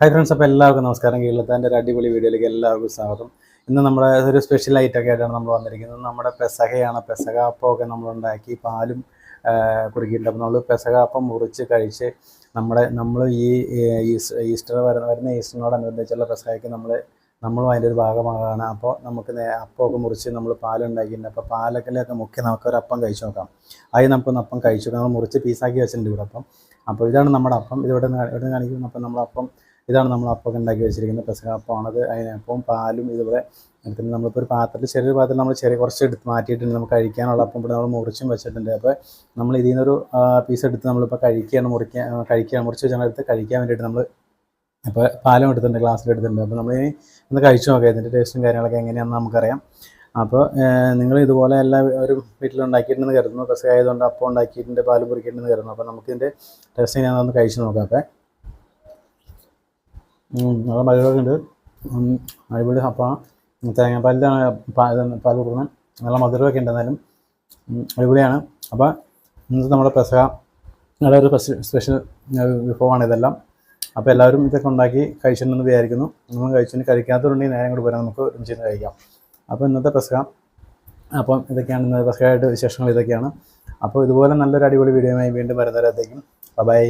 Hi friends അപ്പോൾ എല്ലാവർക്കും നമസ്കാരം. കേരളത്തിന്റെ ഒരു അടിപൊളി വീഡിയോയിലേക്ക് എല്ലാവർക്കും സ്വാഗതം. ഇന്ന് നമ്മുടെ ഒരു സ്പെഷ്യൽ ഐറ്റമൊക്കെ ആയിട്ടാണ് നമ്മൾ വന്നിരിക്കുന്നത്. നമ്മുടെ പെസകയാണ് പെസക അപ്പമൊക്കെ നമ്മളുണ്ടാക്കി പാലും കുറുക്കിയിട്ടുണ്ട്. അപ്പോൾ നമ്മൾ പെസക അപ്പം മുറിച്ച് കഴിച്ച് നമ്മുടെ നമ്മൾ ഈ ഈസ്റ്റർ വരുന്ന വരുന്ന ഈസ്റ്ററിനോടനുബന്ധിച്ചുള്ള പെസകയ്ക്ക് നമ്മൾ നമ്മളും അതിന്റെ ഒരു ഭാഗമാകാണ്. അപ്പോൾ നമുക്ക് അപ്പമൊക്കെ മുറിച്ച് നമ്മൾ പാലുണ്ടാക്കിയിട്ടുണ്ട്. അപ്പോൾ പാലക്കലൊക്കെ മുക്കി നമുക്ക് ഒരു അപ്പം കഴിച്ചു നോക്കാം. ആദ്യം നമുക്കൊന്ന് അപ്പം കഴിച്ചു നോക്കാം. നമ്മൾ മുറിച്ച് പീസാക്കി വെച്ചിട്ടുണ്ട് ഇവിടെ അപ്പം. അപ്പോൾ ഇതാണ് നമ്മുടെ അപ്പം. ഇതിവിടെ ഇവിടെ നിന്ന് ഇവിടെ നിന്ന് കാണിക്കുന്നു അപ്പം. നമ്മളപ്പം ഇതാണ് നമ്മൾ അപ്പൊക്കെ ഉണ്ടാക്കി വെച്ചിരിക്കുന്നത്. പെസക അപ്പമാണത് അതിനപ്പം പാലും ഇതുപോലെ എടുത്തിട്ട് നമ്മളിപ്പോൾ ഒരു പാത്രത്തിൽ ചെറിയൊരു പാത്രത്തിൽ നമ്മൾ ചെറിയ കുറച്ച് എടുത്ത് മാറ്റിയിട്ടുണ്ട്. നമുക്ക് കഴിക്കാനുള്ള അപ്പം ഇവിടെ നമ്മൾ മുറിച്ചും വെച്ചിട്ടുണ്ട്. അപ്പോൾ നമ്മൾ ഇതിൽ നിന്നൊരു പീസ് എടുത്ത് നമ്മളിപ്പോൾ കഴിക്കുകയാണ് മുറിക്കാൻ കഴിക്കാൻ മുറിച്ച് വെച്ചാൽ എടുത്ത് കഴിക്കാൻ വേണ്ടിയിട്ട് നമ്മൾ അപ്പോൾ പാലം എടുത്തിട്ടുണ്ട് ഗ്ലാസ്സിൽ എടുത്തിട്ടുണ്ട്. അപ്പോൾ ഇനി ഒന്ന് കഴിച്ചു നോക്കാം ഇതിന്റെ ടേസ്റ്റും കാര്യങ്ങളൊക്കെ എങ്ങനെയാണെന്ന് നമുക്കറിയാം. അപ്പോൾ നിങ്ങൾ ഇതുപോലെ എല്ലാ ഒരു വീട്ടിലുണ്ടാക്കിയിട്ടുണ്ടെന്ന് കരുതുന്നു. പെസക ആയതുകൊണ്ട് അപ്പം ഉണ്ടാക്കിയിട്ടുണ്ട് പാലും പൊറിക്കിട്ടുണ്ടെന്ന് കരുതുന്നു. അപ്പോൾ നമുക്കിതിന്റെ ടേസ്റ്റ് എങ്ങനെയാണെന്ന് കഴിച്ചു നോക്കാം. അപ്പോൾ നല്ല പരിപാടി ഉണ്ട് അടിപൊളി അപ്പം തേങ്ങാപ്പാലിലാണ് പാൽ കൊടുക്കുന്നത്. നല്ല മധുരമൊക്കെ ഉണ്ട് എന്നാലും. അടിപൊളിയാണ്. അപ്പോൾ ഇന്നത്തെ നമ്മുടെ പെസക നല്ല ഒരു സ്പെഷ്യൽ വിഭവമാണ് ഇതെല്ലാം. അപ്പോൾ എല്ലാവരും ഇതൊക്കെ ഉണ്ടാക്കി കഴിച്ചിട്ടുണ്ടെന്ന് വിചാരിക്കുന്നു. നമ്മൾ കഴിച്ചിട്ട് കഴിക്കാത്തവരുണ്ടെങ്കിൽ നേരം കൂടി പോരാ. നമുക്ക് ഒരുമിച്ച് കഴിക്കാം. അപ്പോൾ ഇന്നത്തെ പെസക അപ്പം ഇതൊക്കെയാണ് ഇന്നത്തെ പെസകയായിട്ട് വിശേഷങ്ങൾ ഇതൊക്കെയാണ്. അപ്പോൾ ഇതുപോലെ നല്ലൊരു അടിപൊളി വീഡിയോയുമായി വീണ്ടും വരുന്നവരത്തേക്കും. ബൈ.